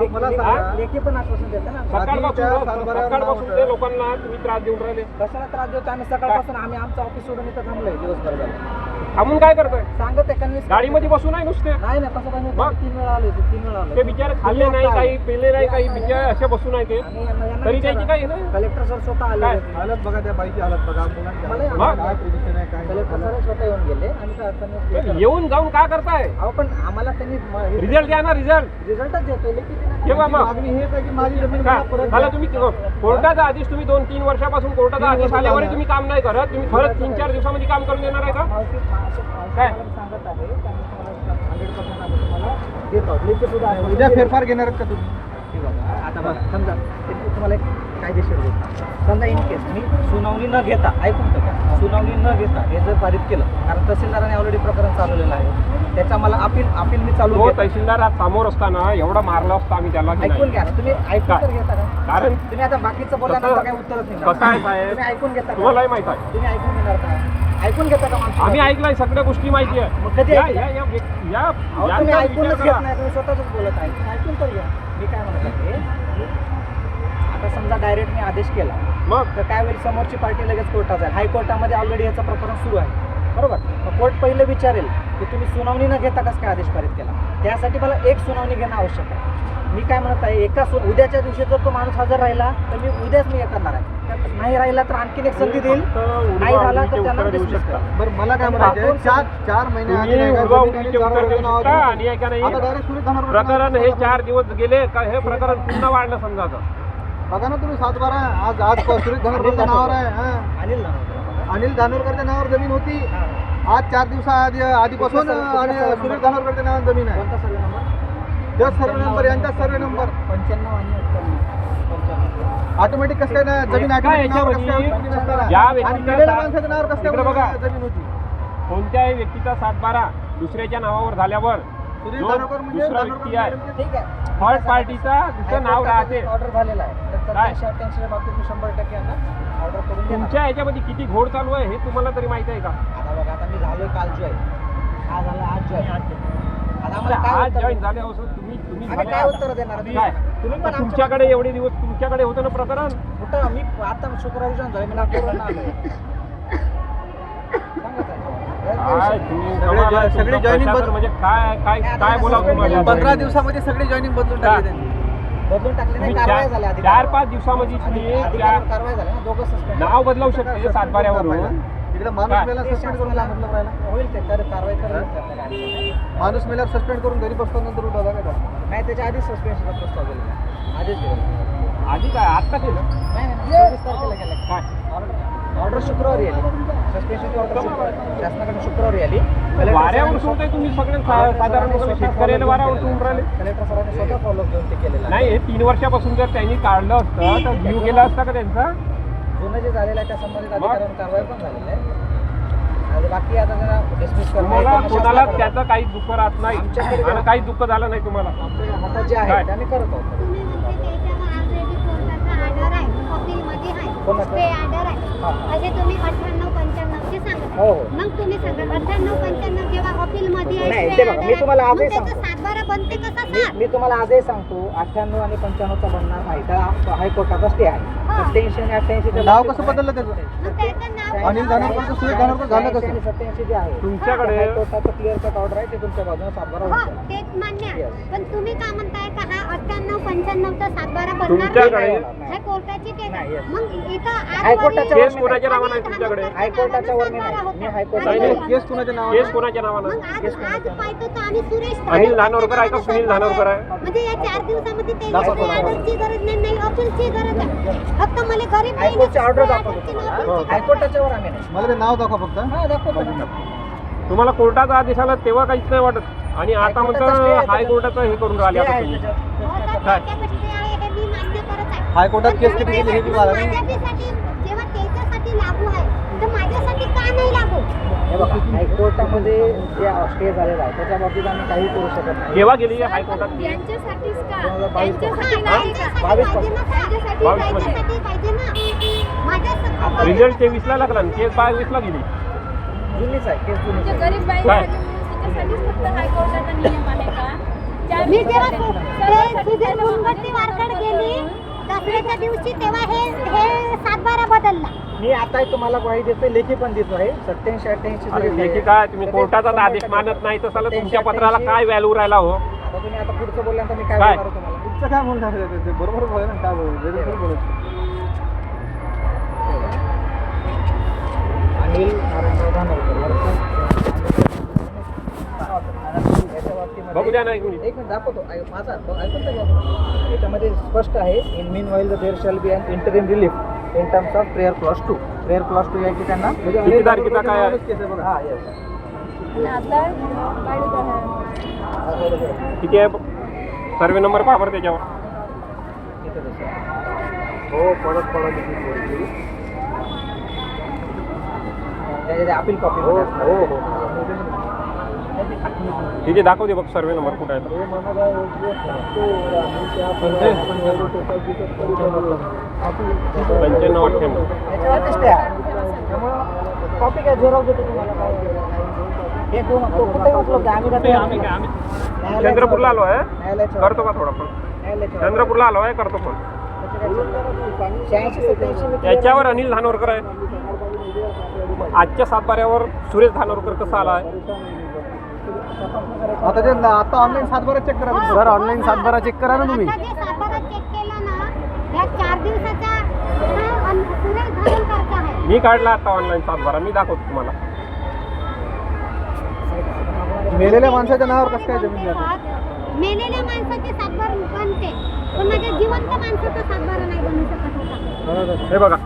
लेखी- मला लेखी- सांगा. लेखी पण आश्वासन देतं ना सकाळपासून बाकीच्या सातबाऱ्यावर सकाळपासून नाव ते होतं. लोकांना तुम्ही त्रास देऊन राहिले कशाला त्रास देतो आम्ही सकाळपासून आम्ही आमचं ऑफिस सोडून इथं थांबलोय दिवसभर झालं थांबून काय करताय सांगत आहे कन्व्हिन्स गाडीमध्ये बसून आहे नुसते नाही ना तसं काही नाही. मग? तीन वेळा आले तीन वेळा ते आले बिचारे खाल्ले नाही काही पेले नाही काही बिचारे असे बसून आहे ते आणि यांना- यांना तरी त्याची विचारा. काय आहे ना कलेक्टर सर स्वतः आले काय? होते. हालत बघा त्या बाईची हालत बघा मुलांची हालत मला- बघा. काय पोझिशन आहे काय कलेक्टर. सर स्वतः येऊन गेले आणि काय अडचण नाही. पण येऊन जाऊन काय करताय अहो पण आम्हाला त्यांनी रिझल्ट द्या ना रिझल्ट रिझल्टच देतोय लेखी. ठेवा मग मागणी हेच आहे की माझी जमीन का मला परत झालं द्या. तुम्ही कोर्टाचा आदेश तुम्ही दोन तीन वर्षापासून कोर्टाचा आदेश आल्यावर. तुम्ही काम नाही करत तुम्ही खरंच तीन चार दिवसामध्ये काम करून देणार आहे का मावशी मावशी- मावशी काय? मला सांगत आहे त्यांनी तुम्हाला 100% आम्ही तुम्हाला देतो लेखी सुद्धा आहे. उद्या फेरफार घेणार आहेत का तुम्ही हे आता बघा समजा तुम्हाला एक कायदेशीर गोष्ट समजा इन केस मी सुनावणी न घेता ऐकून तर घ्या. सुनावणी न घेता हे जर पारित केलं कारण तहसीलदाराने ऑलरेडी प्रकरण चालवलेलं आहे त्याचा मला अपील अपील मी चालू. तहसीलदार आज समोर असताना एवढा मारला असता आम्ही त्याला की ऐकून. घ्या ना तुम्ही ऐकून? तर घेता का कारण तुम्ही आता बाकीचं बोला कसं- ना काही उत्तरच नाही कसं आहे? तुम्ही ऐकून घेता का तुम्हालाही माहीत आहे तुम्ही ऐकून घेणार का ऐकून घेता का माणसं? आम्ही ऐकलंय सगळ्या गोष्टी माहिती आहे. मग कधी या- ऐकलं? या- या- या- अहो, तुम्ही यांचा ऐकूनच घेत करा. नाही तुम्ही स्वतःच बोलत आहे. तुम्ही ऐकून तर घ्या. मी काय म्हणत आहे आता समजा डायरेक्ट मी आदेश केला मग? तर काय वेळी समोरची पार्टी लगेच कोर्टात जाईल. हायकोर्टामध्ये ऑलरेडी याचं प्रकरण सुरू आहे. बरोबर? मग कोर्ट पहिलं विचारेल की तुम्ही सुनावणी न घेता कसं काय आदेश पारित केला? त्यासाठी मला एक सुनावणी घेणं आवश्यक आहे. मी काय म्हणत आहे एका सु उद्याच्या दिवशी जर तो माणूस हजर राहिला तर मी उद्याच मी हे करणार आहे. नाही राहिला तर आणखीन एक संधी देईल नाही झाला तर त्यांना dismiss शकता. करा. बरं मला काय म्हणायचं आहे, चार चार महिने आधी तुम्ही नाही का उडवा जमीन आणि उडवीचे उत्तर जनावरांचं देऊ नाव शकता होतं. आणि आहे का नाही आता direct सुनील धानोरकर प्रकरण हे नावाचं चार दिवस गेले का हे प्रकरण पुन्हा वाढलं समजा आता. बघा ना तुम्ही सातबारा आज आज सुरेश धानोरकरच्या नावावर आहे हा. अनिल ना अनिल धानोरकरच्या नावावर जमीन होती आज चार दिवसा आधी आधीपासून आणि सुरेश? धानोरकरच्या नावावर जमीन आहे कोणता सर्वे नंबर सर्वे नंबर यांचा सर्वे नंबर पंच्याण्णव आणि पंच्याण्णव ऑटोमॅटिक कसं काय ना जमीन काय बघा. जमीन होती. कोणत्याही व्यक्तीचा सातबारा दुसऱ्याच्या नावावर झाल्यावर म्हणजे दुसरा व्यक्ती आहे. आहे. थर्ड पार्टीचा दुसरं नाव राहते. ऑर्डर झालेला आहे. शंभर टक्के तुमच्या याच्यामध्ये किती घोड चालू आहे हे तुम्हाला तरी माहिती आहे का? आता बघा आता मी झालोय काल जॉईन आज झालं आज काय आज उत्तर जॉईन देणार? झाले असं तुम्ही तुम्ही आम्ही झाले काय आता. उत्तर देणार? काय? तुम्ही पण आमच्या- तुमच्याकडे एवढे दिवस तुमच्याकडे होतं ना प्रकरण? कुठं मी आता शुक्रवारी जॉईन झालोय मी नागपूरवरून आलोय सांगा काय ताई. तुम्ही सगळे कमाल आहे जॉ- सगळे तुमचं joining प्रशासन बंद- म्हणजे काय काय नाही, आता काय बोलावं तुम्हाला. पंधरा दिवसामध्ये सगळे जॉईनिंग बदलून? टाकले त्यांनी. बदलून टाकले नाही तुम्ही कारवाई चार- पाच दिवसामध्ये तुम्ही अधिकाऱ्यांवर त्या- कारवाई झाली ना दोघं सस्पेंड नाव बदलावू शकते सातबाऱ्यावरून. इकडे माणूस? मेला सस्पेंड करून काय मतलब राहिला. होईल ते तर कारवाई करेल माणूस मेल्यावर सस्पेंड करून घरी बसतो नंतर उठवला काय त्याला? नाही त्याच्या आधीच सस्पेन्शनचा प्रस्ताव गेलेला आहे. आधीच आधी काय? आता केलं नाही तारखेला काय? ऑर्डर ऑर्डर शुक्रवारी आली. सस्पेन्शनची ऑर्डर शुक्रवारी. शासनाकडे शुक्रवारी आली. वाऱ्यावर सोडताय तुम्ही सगळे सा- साधारण लोकांना शेतकऱ्याला वाऱ्यावर सोडून राहिले. कलेक्टर सरांनी स्वतः फॉलो घेऊन ते केलेलं आहे. नाही हे तीन वर्षापासून जर त्यांनी काढलं असतं तर जीव गेला असता का त्यांचा? जुनं जे झालेलं आहे त्या संबंधित अधिकाऱ्यांवर कारवाई पण झालेली आहे. आणि बाकी आता जरा डिसमिस तुम्हाला कोणाला त्याचं काही दुःख राहत नाही. आमच्याकडे आणि काही दुःख झालं नाही तुम्हाला? आमच्या हातात जे आहे काय? ते आम्ही करत आहोत. तुम्ही म्हणते त्याच्यावर ऑलरेडी कोर्टाचा ऑर्डर आहे वकीलमध्ये आहे. कोणाचं? स्टे ऑर्डर आहे. असे तुम्ही अठ्ठ्याण्णव हो. हो. मग तुम्ही सांगा अठ्ठ्याण्णव पंच्याण्णव जेव्हा नाही, ते बघा, मी तुम्हाला आजही सांगतो. सातबारा बनते कसा मी सात मी तुम्हाला आजही सांगतो अठ्ठ्याण्णव आणि पंच्याण्णवचा बनणार नाही तर हायकोर्टाचा स्टे आहे हा. सत्याऐंशी आणि अठ्ठ्याऐंशी नाव कसं बदललं त्याचं मग त्याचं नाव अनिल धानोरकरचं सुरेश धानोरकर झालं कसं? सत्याऐंशी जे आहे तुमच्याकडे हायकोर्टाचं क्लिअर कट ऑर्डर आहे ते तुमच्या बाजूने सातबारा हो होईल. तेच मान्य आहे. पण तुम्ही काय म्हणताय का हा अठ्ठ्याण्णव पंच्याण्णवचा सातबारा बनणार तुमच्याकडे- नाही? हे कोर्टाची केस नाही, आहे yes. मग इथं हायकोर्टाच्या कोणाच्या नावानं आहे तुमच्याकडे? हायकोर्टाच्या वर मी नाही. मी हायकोर्टाच्या नाही, नाही, केस कुणाच्या नावावर केस कोणाच्या नावानं मग आज आज पाहतो तर आम्ही सुरेश अनिल धानोरकर आहे का सुनील धानोरकर आहे म्हणजे या चार दिवसामध्ये दाखवा त्यांची कोणाला. ऑर्डरची गरज नाही नाही अपीलची गरज आहे. फक्त मला गरीब नाही हायकोर्टची ऑर्डर दाखवतो ऑर्डरची तुम्हाला. नोटीस हायकोर्टाच्या वर आम्ही नाही. मला ते नाव दाखवा फक्त. हा दाखवतो. ना. तुम्हाला कोर्टाचा आदेश आला तेव्हा काहीच नाही वाटत. आणि आता हायकोर्टाचा stay आहे म्हणतं त्याच्यात. हायकोर्टाचं हे करून राहिले आता तुम्ही. हो, काय? त्याच्यापाशी आहे हे मी मान्य करत आहे. हायकोर्टात केस तुम्ही किती गेली हे बी मला माझ्यासाठी जेव्हा त्याच्यासाठी लागू आहे तर माझ्यासाठी का नाही लागू? हे बघा हायकोर्टामध्ये जे स्टे झालेला आहे त्याच्या बाबतीत आम्ही काही करू शकत नाही केव्हा गेली आहे हायकोर्टात ती? यांच्यासाठीच का दोन हज़ार बावीस यांच्यासाठी नाही का? बावीस पाहिजे ना बावीस मध्ये. त्यांच्यासाठी पाहिजे ना माझ्या रिझल्ट तेवीसला लागला आणि केस बावीसला गेली जुनीच आहे केस जुनीच म्हणजे आहे. गरीब काय? बाईसाठी त्याच्यासाठीच फक्त हायकोर्टाचा नियम आहे का मी जेव्हा ते वारकड गेली दसऱ्याच्या दिवशी तेव्हा हे हे सातबारा बदलला. मी आता तुम्हाला ग्वाही देतोय लेखी पण देतो आहे. सत्याऐंशी अठ्ठ्याऐंशी लेखी काय तुम्ही कोर्टाचा आदेश मानत नाही तर साला तुमच्या पत्राला काय व्हॅल्यू राहिला हो? आता तुम्ही आता पुढचं बोलल्यानंतर मी काय काय? बोलणार तुम्हाला? तुमचं काय बोलणार बरोबर बोला ना काय थोडी बोलत बघू द्या ना एक मिनिट एक मिनिट दाखवतो. ऐ- माझा ऐकून तर घ्या. याच्यामध्ये स्पष्ट आहे in meanwhile the there shall be an interim relief in terms of prayer clause two prayer clause two आहे की त्यांना म्हणजे किती अनेक तारखेचा काय आहे? हा येस. किती आहे? सर्वे नंबर पहा बरं त्याच्यावर. हो पडत पडत अपील कॉपी हो हो हो. तिथे दाखव दे बघ सर्वे नंबर कुठे आहे पंच्याण्णव अठ्ठ्याण्णव. आहे कॉपी काय झेरॉक्स देतो तुम्हाला चंद्रपूरला आलो आहे करतो का थोडा पण चंद्रपूरला आलो आहे करतो पण याच्यावर अनिल धानोरकर आहे. आजच्या सातबाऱ्यावर सुरेश धानोरकर कसा आला आहे? आता जे आता ऑनलाईन सातबारा चेक करा सर ऑनलाईन. सातबारा चेक करा ना तुम्ही. आता जे सातबारा चेक केला ना या चार दिवसाचा हा, अन- सुरेश धारणकरचा आहे. मी काढला आता ऑनलाईन सातबारा. मी दाखवतो तुम्हाला. मेलेल्या माणसाच्या नावावर कसं काय जमीन जाते? मेलेल्या माणसाचे सातबार बनते. पण माझ्या जिवंत माणसाचा सातबारा नाही बनू शकत होता. हे बघा.